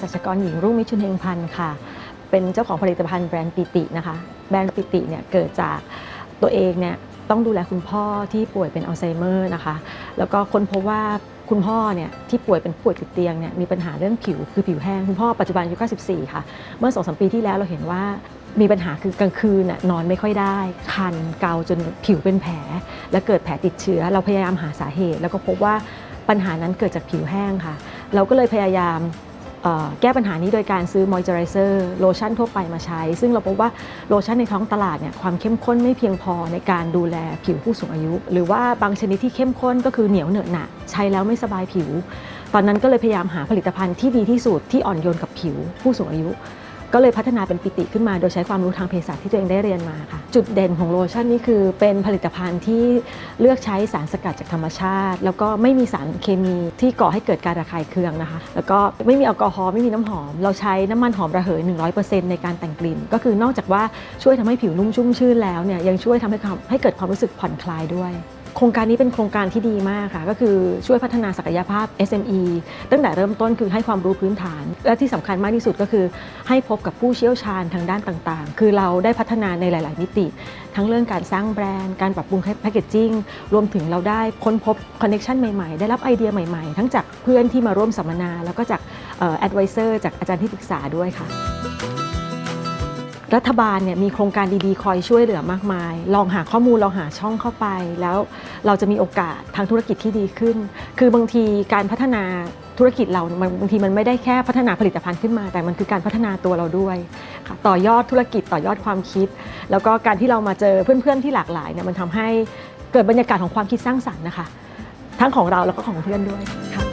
สัชกรหญิงรุ่งมิชุนเฮงพันธ์ค่ะ เป็นเจ้าของผลิตภัณฑ์แบรนด์ปิตินะคะ แบรนด์ปิติเนี่ยเกิดจากตัวเองเนี่ยต้องดูแลคุณพ่อที่ป่วยเป็นอัลไซเมอร์นะคะ แล้วก็ค้นพบว่าคุณพ่อเนี่ยที่ป่วยเป็นป่วยติดเตียงเนี่ยมีปัญหาเรื่องผิวคือผิวแห้ง คุณพ่อปัจจุบันอายุ94 ค่ะ เมื่อ2องสปีที่แล้วเราเห็นว่ามีปัญหาคือกลางคืนน่ะนอนไม่ค่อยได้ คันเกาจนผิวเป็นแผล และเกิดแผลติดเชื้อ เราพยายามหาสาเหตุ แล้วก็พบว่าปัญหานั้นเกิดจากผิวแห้งค่ะ เราก็เลยพยายาม แก้ปัญหานี้โดยการซื้อมอยเจอไรเซอร์โลชั่นทั่วไปมาใช้ ซึ่งเราพบว่าโลชั่นในท้องตลาดเนี่ยความเข้มข้นไม่เพียงพอในการดูแลผิวผู้สูงอายุ หรือว่าบางชนิดที่เข้มข้นก็คือเหนียวเหนอะหนะใช้แล้วไม่สบายผิว ตอนนั้นก็เลยพยายามหาผลิตภัณฑ์ที่ดีที่สุดที่อ่อนโยนกับผิวผู้สูงอายุ ก็เลยพัฒนาเป็นปิติขึ้นมา โดยใช้ความรู้ทางเภสัชที่ตัวเองได้เรียนมาค่ะ จุดเด่นของโลชั่นนี่คือเป็นผลิตภัณฑ์ที่เลือกใช้สารสกัดจากธรรมชาติ แล้วก็ไม่มีสารเคมีที่ก่อให้เกิดการระคายเคืองนะคะ แล้วก็ไม่มีแอลกอฮอล์ไม่มีน้ำหอม เราใช้น้ำมันหอมระเหย 100%ในการแต่งกลิ่น ก็คือนอกจากว่าช่วยทำให้ผิวนุ่มชุ่มชื่นแล้วเนี่ยยังช่วยทำให้ให้เกิดความรู้สึกผ่อนคลายด้วย โครงการนี้เป็นโครงการที่ดีมากค่ะ ก็คือช่วยพัฒนาศักยภาพ SME ตั้งแต่เริ่มต้นคือให้ความรู้พื้นฐาน และที่สำคัญมากที่สุดก็คือ ให้พบกับผู้เชี่ยวชาญทางด้านต่างๆ คือเราได้พัฒนาในหลาย ๆ มิติ ทั้งเรื่องการสร้างแบรนด์ การปรับปรุงแพคเกจจิ้งรวมถึงเราได้ค้นพบคอนเน็ชันใหม่ ๆ ได้รับไอเดียใหม่ ๆ ทั้งจากเพื่อนที่มาร่วมสัมมนา แล้วก็จากแอดไวเซอร์จากอาจารย์ที่ปรึกษาด้วยค่ะ รัฐบาลเนี่ยมีโครงการดีๆ คอยช่วยเหลือมากมาย ลองหาข้อมูลลองหาช่องเข้าไป แล้วเราจะมีโอกาสทางธุรกิจที่ดีขึ้น คือบางทีการพัฒนาธุรกิจเราบางทีมันไม่ได้แค่พัฒนาผลิตภัณฑ์ขึ้นมา แต่มันคือการพัฒนาตัวเราด้วยค่ะต่อยอดธุรกิจต่อยอดความคิด แล้วก็การที่เรามาเจอเพื่อนๆที่หลากหลายเนี่ยมันทำให้เกิดบรรยากาศของความคิดสร้างสรรค์นะคะ ทั้งของเราแล้วก็ของเพื่อนด้วยค่ะ